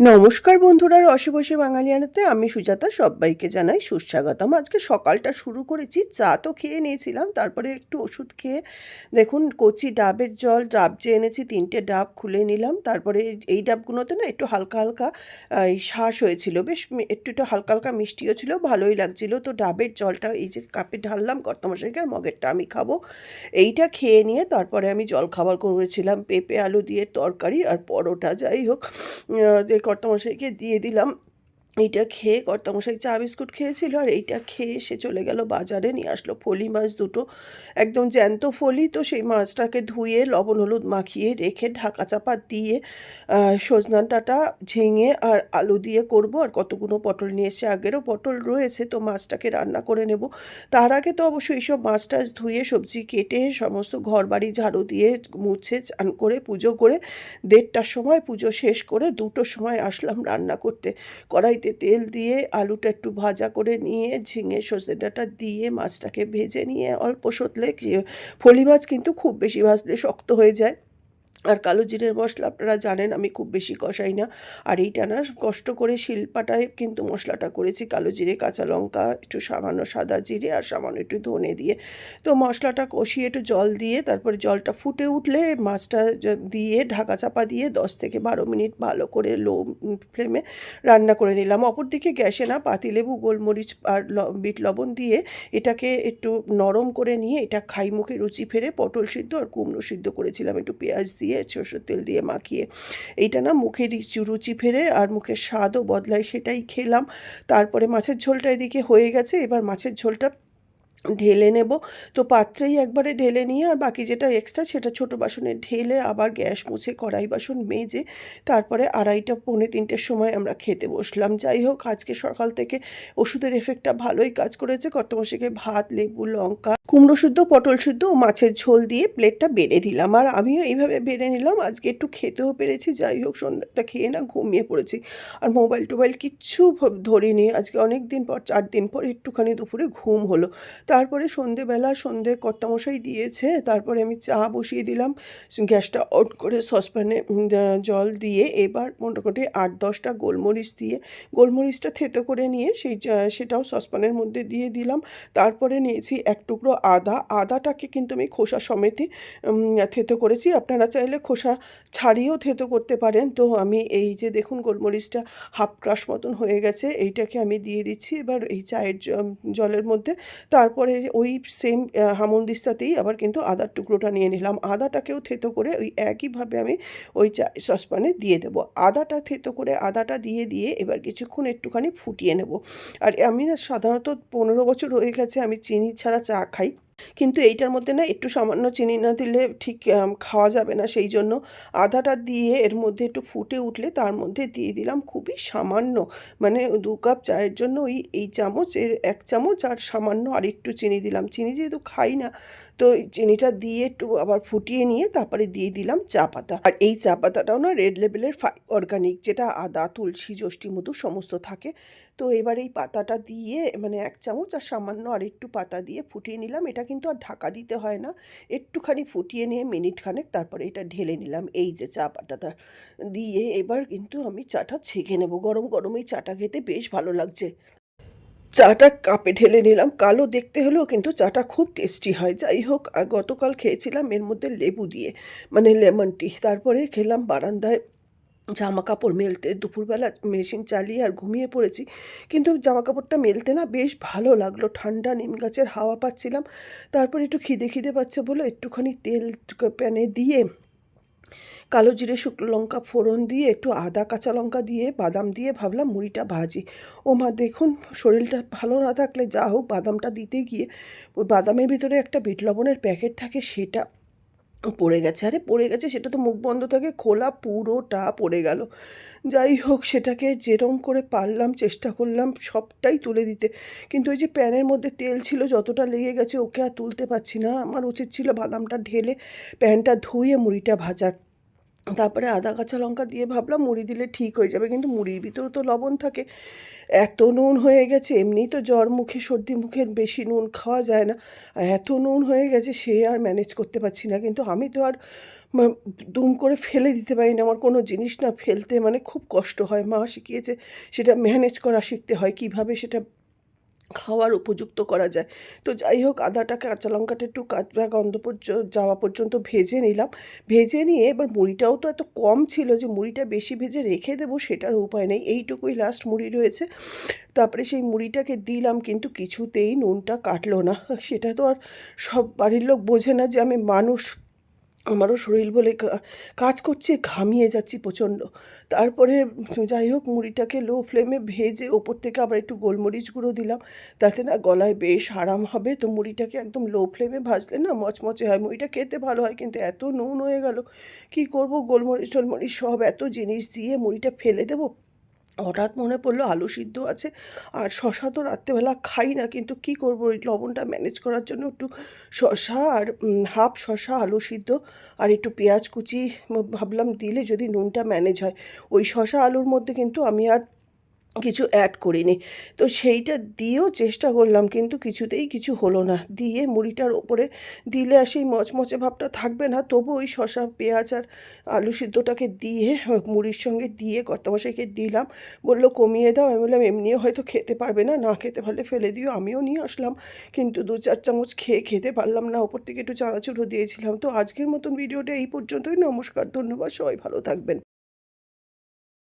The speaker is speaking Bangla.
নমস্কার বন্ধুরা রসে বাঙালিয়ানাতে আমি সুজাতা, সবাইকে জানাই সুস্বাগতম। আজকে সকালটা শুরু করেছি, চা তো খেয়ে নিয়েছিলাম, তারপরে একটু ওষুধ খেয়ে দেখুন কচি ডাবের জল, ডাব যে এনেছি তিনটে ডাব খুলে নিলাম, তারপরে এই ডাবগুলোতে না একটু হালকা হালকা শ্বাস হয়েছিল, বেশ একটু একটু হালকা হালকা মিষ্টিও ছিল, ভালোই লাগছিল। তো ডাবের জলটা এই যে কাপে ঢাললাম, কর্তমশাইকে আর মগেরটা আমি খাব। এইটা খেয়ে নিয়ে তারপরে আমি জল খাবার করেছিলাম, পেঁপে, আলু দিয়ে তরকারি আর পরোটা, যাই হোক কর্তামশাইকে দিয়ে দিলাম। এইটা খেয়ে কর্তামশাই চা বিস্কুট খেয়েছিল আর এইটা খেয়ে সে চলে গেল বাজারে নিয়ে আসলো ফলি মাছ দুটো। একদম জ্যান্ত ফলি তো সেই মাছটাকে ধুয়ে লবণ হলুদ মাখিয়ে রেখে ঢাকা চাপা দিয়ে আহ, সজনা ডাঁটা ঝিঙে আর আলু দিয়ে করব। আর কতগুলো পটল নিয়ে এসে আগেরও পটল রয়েছে তো মাছটাকে রান্না করে নেব। তার আগে তো অবশ্যই এইসব মাছ টাছ ধুয়ে সবজি কেটে সমস্ত ঘর বাড়ি ঝাড়ু দিয়ে মুছে চান করে পুজো করে দেড়টার সময় পুজো শেষ করে দুটোর সময় আসলাম রান্না করতে। কড়াইতে তেল দিয়ে আলুটা একটু ভাজা করে নিয়ে ঝিঙে, সর্ষে ডাঁটা দিয়ে মাছটাকে ভেজে নিয়ে অল্প সতলে ফলি মাছ কিন্তু খুব বেশি ভাজলে শক্ত হয়ে যায়। আর কালো জিরের মশলা আপনারা জানেন, আমি খুব বেশি কষাই না। আর এইটা না, কষ্ট করে শিলপাটায় কিন্তু মশলাটা করেছি, কালো জিরে, কাঁচা লঙ্কা, একটু সামান্য সাদা জিরে আর সামান্য একটু ধনে দিয়ে। তো মশলাটা কষিয়ে একটু জল দিয়ে, তারপরে জলটা ফুটে উঠলে মাছটা দিয়ে ঢাকা চাপা দিয়ে দশ থেকে বারো মিনিট ভালো করে লো ফ্লেমে রান্না করে নিলাম। অপরদিকে গ্যাসে না পাতিলেবু গোলমরিচ আর বিট লবণ দিয়ে এটাকে একটু নরম করে নিয়ে, এটা খাই মুখে রুচি ফেরে পটল সিদ্ধ আর কুমড়ো সিদ্ধ করেছিলাম। একটু পেঁয়াজ দিয়ে সরষের তেল দিয়ে মাখিয়ে। এইটা না মুখে রুচি ফেরে আর মুখের স্বাদও বদলায়, সেটাই খেলাম। তারপরে মাছের ঝোলটা এদিকে হয়ে গেছে, এবার মাছের ঝোলটা ঢেলে নেব। তো পাত্রেই একবারে ঢেলে নিয়ে আর বাকি যেটা এক্সট্রা সেটা ছোট বাসনে ঢেলে আবার গ্যাস মুছে কড়াই বাসন মেজে তারপরে আড়াইটা, পৌনে তিনটের সময় আমরা খেতে বসলাম। যাই হোক, আজকে সকাল থেকে ওষুধের এফেক্টটা ভালোই কাজ করেছে। কর্তমশাইকে ভাত, লেবু, লঙ্কা কুমড়ো শুদ্ধ পটল শুদ্ধ ও মাছের ঝোল দিয়ে প্লেটটা বেড়ে দিলাম। আর আমিও এইভাবে বেড়ে নিলাম। আজকে একটু খেতেও পেরেছি। যাই হোক, সন্ধ্যাটা খেয়ে না ঘুমিয়ে পড়েছি। আর মোবাইল টোবাইল কিচ্ছু ধরিনি। আজকে অনেক দিন পর, চার দিন পর একটুখানি দুপুরে ঘুম হলো। তারপরে সন্ধেবেলা সন্ধে কর্তামশাই দিয়েছে। তারপরে আমি চা বসিয়ে দিলাম। গ্যাসটা অন করে সসপ্যানে জল দিয়ে এবার মোটামুটি আট দশটা গোলমরিচ দিয়ে, গোলমরিচটা থেতো করে নিয়ে সেই সেটাও সসপ্যানের মধ্যে দিয়ে দিলাম। তারপরে নিয়েছি এক টুকরো আদা আদাটাকে কিন্তু আমি খোসা সমেতে উম, থেতো করেছি। আপনারা চাইলে খোসা ছাড়িয়েও থেতো করতে পারেন। তো আমি এই যে দেখুন গোলমরিচটা হাফ ক্রাশ মতন হয়ে গেছে এইটাকে আমি দিয়ে দিচ্ছি এবার এই চায়ের জলের মধ্যে। তারপরে ওই সেম হামন্দিস্তাতেই আবার কিন্তু আদার টুকরোটা নিয়ে নিলাম। আদাটাকেও থেতো করে ওই একইভাবে আমি ওই চা সসপ্যানে দিয়ে দেবো। আদাটা থেতো করে আদাটা দিয়ে দিয়ে এবার কিছুক্ষণ একটুখানি ফুটিয়ে নেব। আর আমি না সাধারণত পনেরো বছর হয়ে গেছে আমি চিনি ছাড়া চা খাই। কিন্তু এইটার মধ্যে না একটু সামান্য চিনি না দিলে ঠিক খাওয়া যাবে না। সেই জন্য আদাটা দিয়ে এর মধ্যে একটু ফুটে উঠলে তার মধ্যে দিয়ে দিলাম খুবই সামান্য মানে দু কাপ চায়ের জন্য ওই, এই চামচ, এর এক চামচ আর সামান্য আর একটু চিনি দিলাম। চিনি যেহেতু খাই না, তো চিনিটা দিয়ে একটু আবার ফুটিয়ে নিয়ে তারপরে দিয়ে দিলাম চা পাতা। আর এই চা পাতাটাও না রেড লেবেলের অর্গানিক যেটা আদা, তুলসী যষ্টি মধু সমস্ত থাকে। তো এবার এই পাতাটা দিয়ে মানে এক চামচ আর সামান্য আর একটু পাতা দিয়ে ফুটিয়ে নিলাম। এটা কিন্তু আর ঢাকা দিতে হয় না। একটুখানি ফুটিয়ে নিয়ে মিনিট খানেক তারপরে এটা ঢেলে নিলাম। এই যে চা পাতাটা দিয়ে এবার কিন্তু আমি চাটা ছেঁকে নেব। গরম গরম এই চাটা খেতে বেশ ভালো লাগছে। চাটা কাপে ঢেলে নিলাম। কালো দেখতে হলেও কিন্তু চাটা খুব টেস্টি হয়। যাই হোক গতকাল খেয়েছিলাম এর মধ্যে লেবু দিয়ে। মানে লেমন টি। তারপরে খেলাম বারান্দায় জামা কাপড় মেলতে। দুপুরবেলা মেশিন চালিয়ে আর ঘুমিয়ে পড়েছি। কিন্তু জামা কাপড়টা মেলতে না বেশ ভালো লাগল। ঠান্ডা নিম গাছের হাওয়া পাচ্ছিলাম। তারপর একটু খিদে খিদে পাচ্ছে বলে একটুখানি তেল প্যানে দিয়ে, কালো জিরে, শুকনো লঙ্কা ফোড়ন দিয়ে, একটু আদা, কাঁচা লঙ্কা দিয়ে, বাদাম দিয়ে ভাবলাম মুড়িটা ভাজি। ও মা, দেখুন, শরীরটা ভালো না থাকলে যা হোক, বাদামটা দিতে গিয়ে, বাদামের ভিতরে একটা বিট লবণের প্যাকেট থাকে, সেটা পড়ে গেছে। আরে পড়ে গেছে, সেটা তো মুখ বন্ধ থাকে, খোলা পুরোটা পড়ে গেল। যাই হোক, সেটাকে যেরম করে পারলাম, চেষ্টা করলাম সবটাই তুলে দিতে। কিন্তু ওই যে প্যানের মধ্যে তেল ছিল, যতটা লেগে গেছে ওকে আর তুলতে পারছি না। আমার উচিত ছিল বাদামটা ঢেলে প্যানটা ধুয়ে মুড়িটা ভাজার। তারপরে আদা, কাঁচা লঙ্কা দিয়ে ভাবলাম মুড়ি দিলে ঠিক হয়ে যাবে। কিন্তু মুড়ির ভিতরেও তো লবণ থাকে। এত নুন হয়ে গেছে, এমনিই তো জ্বর মুখে, সর্দি মুখে বেশি নুন খাওয়া যায় না। আর এত নুন হয়ে গেছে, সে আর ম্যানেজ করতে পারছি না। কিন্তু আমি তো আর দুম করে ফেলে দিতে পারি না আমার কোনো জিনিস না ফেলতে মানে খুব কষ্ট হয়। মা শিখিয়েছে সেটা ম্যানেজ করা শিখতে হয়। কীভাবে সেটা খাওয়ার উপযুক্ত করা যায়। তো যাই হোক আদাটা কাঁচা লঙ্কাটা একটু কাঁচা গন্ধ যাওয়া পর্যন্ত ভেজে নিলাম। ভেজে নিয়ে এবার মুড়িটাও তো এত কম ছিল যে মুড়িটা বেশি ভেজে রেখে দেবো, সেটার উপায় নেই। এইটুকুই লাস্ট মুড়ি রয়েছে। তারপরে সেই মুড়িটাকে দিলাম, কিন্তু কিছুতেই নুনটা কাটলো না। সেটা তো আর সব বাড়ির লোক বোঝে না যে আমি মানুষ আমারও শরীর বলে কাজ করছে, ঘামিয়ে যাচ্ছি প্রচণ্ড। তারপরে যাই হোক, মুড়িটাকে লো ফ্লেমে ভেজে ওপর থেকে আবার একটু গোলমরিচ গুঁড়ো দিলাম। তাতে না গলায় বেশ আরাম হবে। তো মুড়িটাকে একদম লো ফ্লেমে ভাজলে না মচমচে হয়। মুড়িটা খেতে ভালো হয় কিন্তু এত নুন হয়ে গেল। কি করব? গোলমরিচ টোলমরিচ সব এত জিনিস দিয়ে মুড়িটা ফেলে দেবো? হঠাৎ মনে পড়ল আলু সিদ্ধ আছে আর শশা তো রাত্রেবেলা খাই না, কিন্তু কি করব? ওই লবণটা ম্যানেজ করার জন্য একটু শশা আর হাফ শশা আলু সিদ্ধ আর একটু পেঁয়াজ কুচি ভাবলাম দিলে যদি নুনটা ম্যানেজ হয়। ওই শশা আলুর মধ্যে কিন্তু আমি আর কিছু অ্যাড করিনি। তো সেইটা দিয়েও চেষ্টা করলাম, কিন্তু কিছুতেই কিছু হলো না। দিয়ে মুড়িটার ওপরে দিলে আর সেই মচমচে ভাবটা থাকবে না। তবু ওই শসা, পেঁয়াজ আর আলু সিদ্ধটাকে দিয়ে, মুড়ির সঙ্গে দিয়ে কর্তামশাইকে দিলাম। বলল, কমিয়ে দাও। আমি বললাম, এমনিও হয়তো খেতে পারবে না। না খেতে পারলে ফেলে দিও। আমিও নিয়ে আসলাম। কিন্তু দু চার চামচ খেয়ে খেতে পারলাম না। ওপর থেকে একটু চানাচুরও দিয়েছিলাম। তো আজকের মতন ভিডিওটা এই পর্যন্তই। নমস্কার, ধন্যবাদ। সবাই ভালো থাকবেন।